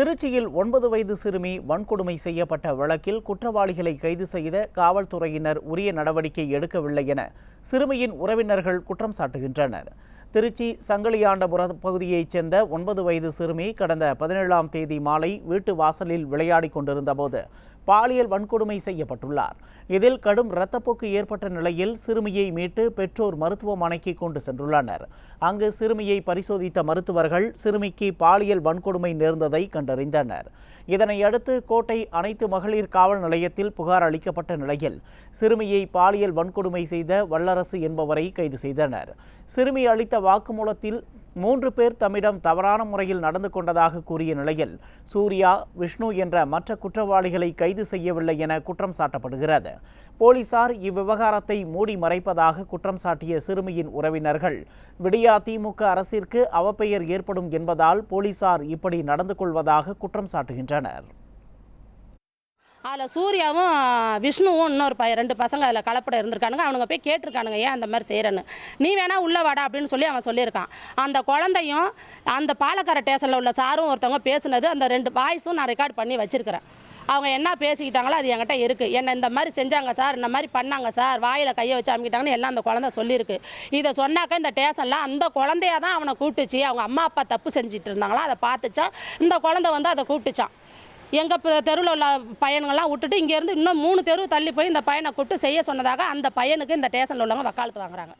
திருச்சியில் ஒன்பது வயது சிறுமி வன்கொடுமை செய்யப்பட்ட வழக்கில் குற்றவாளிகளை கைது செய்த காவல்துறையினர் உரிய நடவடிக்கை எடுக்கவில்லை என சிறுமியின் உறவினர்கள் குற்றம் சாட்டுகின்றனர். திருச்சி சங்கிலியாண்டபுர பகுதியைச் சேர்ந்த ஒன்பது வயது சிறுமி கடந்த பதினேழாம் தேதி மாலை வீட்டு வாசலில் விளையாடிக் கொண்டிருந்தபோது பாலியல் வன்கொடுமை செய்யப்பட்டுள்ளார். இதில் கடும் இரத்தப்போக்கு ஏற்பட்ட நிலையில் சிறுமியை மீட்டு பெற்றோர் மருத்துவமனைக்கு கொண்டு சென்றுள்ளனர். அங்கு சிறுமியை பரிசோதித்த மருத்துவர்கள் சிறுமிக்கு பாலியல் வன்கொடுமை நேர்ந்ததை கண்டறிந்தனர். இதனையடுத்து கோட்டை அனைத்து மகளிர் காவல் நிலையத்தில் புகார் அளிக்கப்பட்ட நிலையில் சிறுமியை பாலியல் வன்கொடுமை செய்த வல்லரசு என்பவரை கைது செய்தனர். சிறுமி அளித்த வாக்குமூலத்தில் மூன்று பேர் தம்மிடம் தவறான முறையில் நடந்து கொண்டதாக கூறிய நிலையில் சூர்யா விஷ்ணு என்ற மற்ற குற்றவாளிகளை கைது செய்யவில்லை என குற்றம் சாட்டப்படுகிறது. போலீசார் இவ்விவகாரத்தை மூடி மறைப்பதாக குற்றம் சாட்டிய சிறுமியின் உறவினர்கள் விடியா திமுக அரசிற்கு அவப்பெயர் ஏற்படும் என்பதால் போலீசார் இப்படி நடந்து கொள்வதாக குற்றம் சாட்டுகின்றனர். அதில் சூர்யாவும் விஷ்ணுவும் இன்னொரு பையன் ரெண்டு பசங்க அதில் கலப்படம் இருந்திருக்கானுங்க. அவனுங்க போய் கேட்டிருக்கானுங்க ஏன் அந்த மாதிரி செய்கிறேன்னு நீ வேணா உள்ள வாடா அப்படின்னு சொல்லி அவன் சொல்லியிருக்கான். அந்த குழந்தையும் அந்த பாலக்கார ஸ்டேஷனில் உள்ள சாரும் ஒருத்தவங்க பேசுனது அந்த ரெண்டு வாய்ஸும் நான் ரெக்கார்ட் பண்ணி வச்சிருக்கிறேன். அவங்க என்ன பேசிக்கிட்டாங்களோ அது என்கிட்ட இருக்குது என்ன இந்த மாதிரி செஞ்சாங்க சார் இந்த மாதிரி பண்ணாங்க சார் வாயில் கையை வச்சு அமைக்கிட்டாங்கன்னு எல்லாம் அந்த குழந்தை சொல்லியிருக்கு. இதை சொன்னாக்க இந்த ஸ்டேஷனில் அந்த குழந்தைய தான் அவனை கூப்பிட்டுச்சு. அவங்க அம்மா அப்பா தப்பு செஞ்சுட்டு இருந்தாங்களா அதை பார்த்துச்சா? இந்த குழந்தை வந்து அதை கூப்பிட்டுச்சான் எங்கள் தெருவில் உள்ள பையனுங்கள்லாம் விட்டுட்டு இங்கேருந்து இன்னும் மூணு தெரு தள்ளி போய் இந்த பையனை கூப்பிட்டு செய்ய சொன்னதாக அந்த பையனுக்கு இந்த ஸ்டேஷனில் உள்ளவங்க வக்காலத்து வாங்குறாங்க.